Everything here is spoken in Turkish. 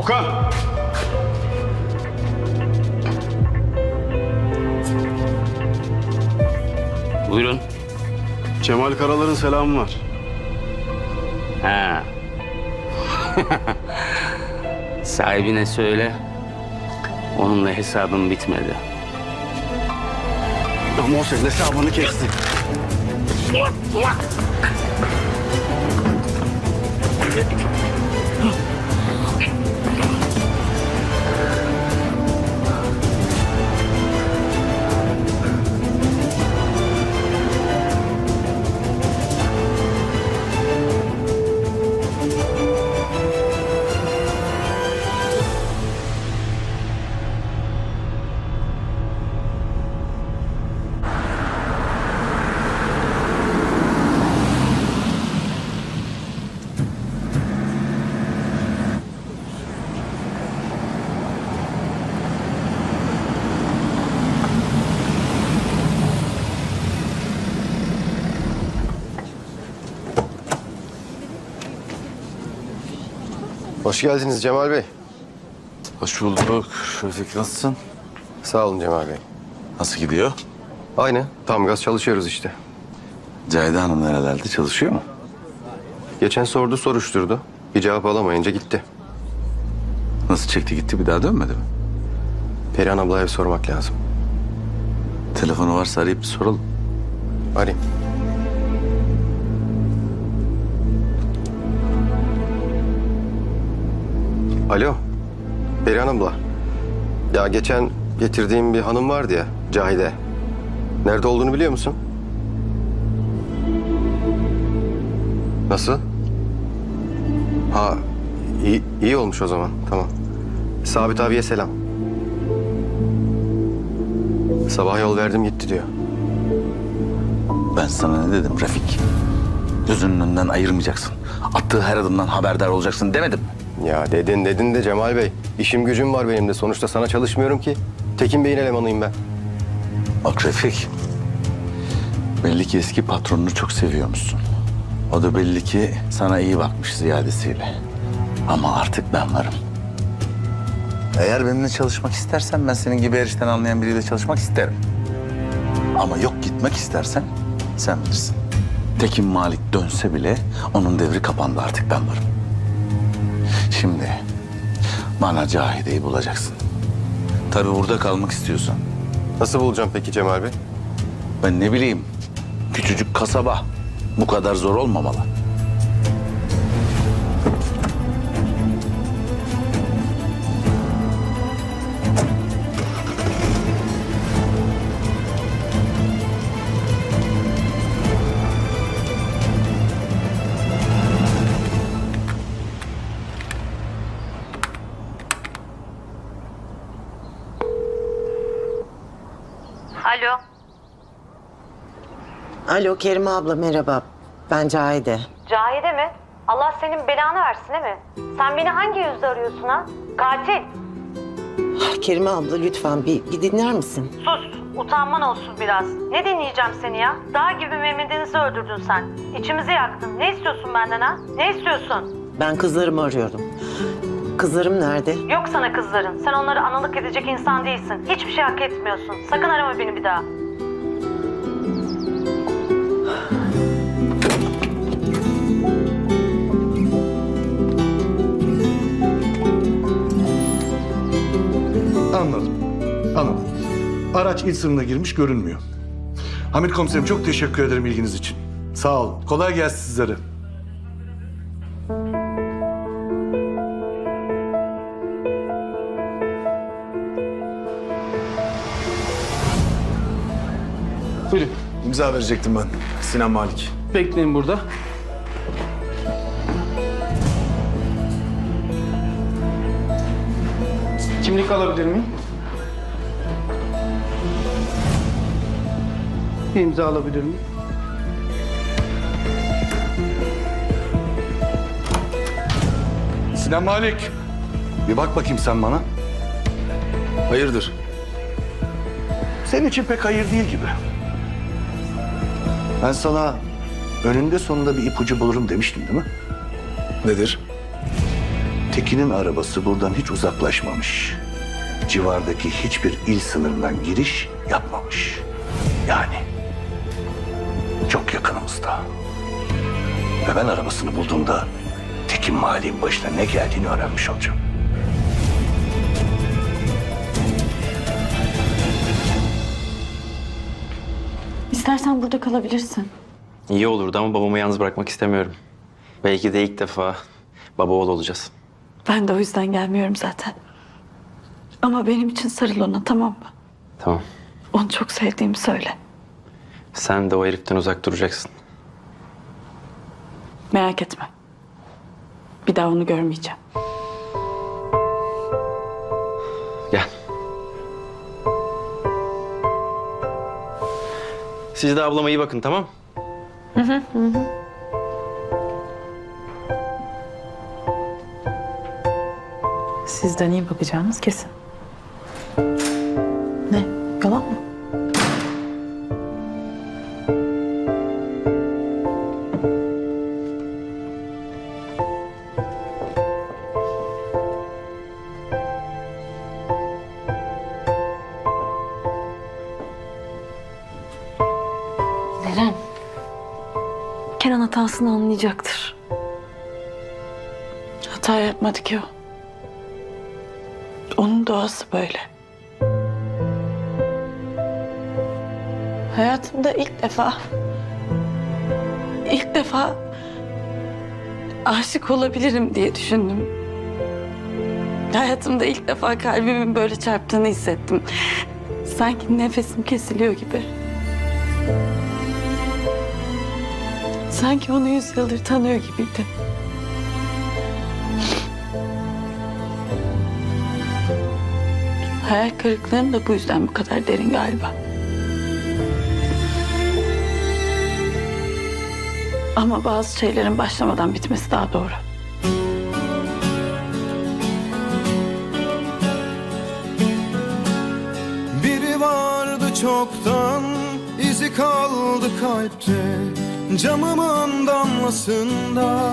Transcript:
Okan! Buyurun. Cemal Karalar'ın selamı var. Ha. Sahibine söyle. Onunla hesabım bitmedi. Ama o senin hesabını kesti. Hoş geldiniz Cemal Bey. Hoş bulduk. Refik nasılsın? Sağ olun Cemal Bey. Nasıl gidiyor? Aynı. Tam gaz çalışıyoruz işte. Cahide Hanım nerelerde çalışıyor mu? Geçen sordu soruşturdu. Bir cevap alamayınca gitti. Nasıl çekti gitti bir daha dönmedi mi? Perihan ablaya bir sormak lazım. Telefonu varsa arayıp bir soralım. Arayayım. Alo. Perihan abla. Ya geçen getirdiğim bir hanım vardı ya. Cahide. Nerede olduğunu biliyor musun? Nasıl? Ha iyi, iyi olmuş o zaman. Tamam. Sabit abiye selam. Sabah yol verdim gitti diyor. Ben sana ne dedim Refik? Gözünün önünden ayırmayacaksın. Attığı her adımdan haberdar olacaksın demedim. mi? Ya dedin dedin de Cemal Bey. işim gücüm var benim de. Sonuçta sana çalışmıyorum ki. Tekin Bey'in elemanıyım ben. Bak Refik. Belli ki eski patronunu çok seviyormuşsun. O da belli ki sana iyi bakmış ziyadesiyle. Ama artık ben varım. Eğer benimle çalışmak istersen ben senin gibi her işten anlayan biriyle çalışmak isterim. Ama yok gitmek istersen sen bilirsin. Tekin Malik dönse bile onun devri kapandı artık ben varım. Şimdi bana Cahide'yi bulacaksın. Tabii burada kalmak istiyorsan. Nasıl bulacağım peki Cemal Bey? Ben ne bileyim. Küçücük kasaba. Bu kadar zor olmamalı. Alo. Alo Kerime abla merhaba. Ben Cahide. Cahide mi? Allah senin belanı versin değil mi? Sen beni hangi yüzle arıyorsun ha? Katil. Kerime abla lütfen bir, bir dinler misin? Sus. Utanman olsun biraz. Ne dinleyeceğim seni ya? Dağ gibi Mehmet'inizi öldürdün sen. İçimizi yaktın. Ne istiyorsun benden ha? Ne istiyorsun? Ben kızlarımı arıyordum. Kızlarım nerede? Yok sana kızların. Sen onları analık edecek insan değilsin. Hiçbir şey hak etmiyorsun. Sakın arama beni bir daha. Anladım. Anladım. Araç il sınırına girmiş görünmüyor. Hamit komiserim çok teşekkür ederim ilginiz için. Sağ olun. Kolay gelsin sizlere. İmza verecektim ben. Sinan Malik. Bekleyin burada. Kimlik alabilir miyim? Bir imza alabilir miyim? Sinan Malik. Bir bak bakayım sen bana. Hayırdır? Senin için pek hayır değil gibi. Ben sana önünde sonunda bir ipucu bulurum demiştim değil mi? Nedir? Tekin'in arabası buradan hiç uzaklaşmamış. Civardaki hiçbir il sınırından giriş yapmamış. Yani çok yakınımızda. Ve ben arabasını bulduğumda Tekin Mali'nin başına ne geldiğini öğrenmiş olacağım. İstersen burada kalabilirsin. İyi olurdu ama babamı yalnız bırakmak istemiyorum. Belki de ilk defa baba oğul olacağız. Ben de o yüzden gelmiyorum zaten. Ama benim için sarıl ona tamam mı? Tamam. Onu çok sevdiğimi söyle. Sen de o heriften uzak duracaksın. Merak etme. Bir daha onu görmeyeceğim. Siz de ablama iyi bakın tamam? Sizden iyi bakacağınız kesin. Ne? Yalan mı? Hatasını anlayacaktır. Hata yapmadı ki o. Onun doğası böyle. Hayatımda ilk defa ilk defa aşık olabilirim diye düşündüm. Hayatımda ilk defa kalbimin böyle çarptığını hissettim. Sanki nefesim kesiliyor gibi. Sanki onu yüz yıldır tanıyor gibiydi. Hayal kırıklığım da bu yüzden bu kadar derin galiba. Ama bazı şeylerin başlamadan bitmesi daha doğru. Biri vardı çoktan izi kaldı kalpte Camımın damlasında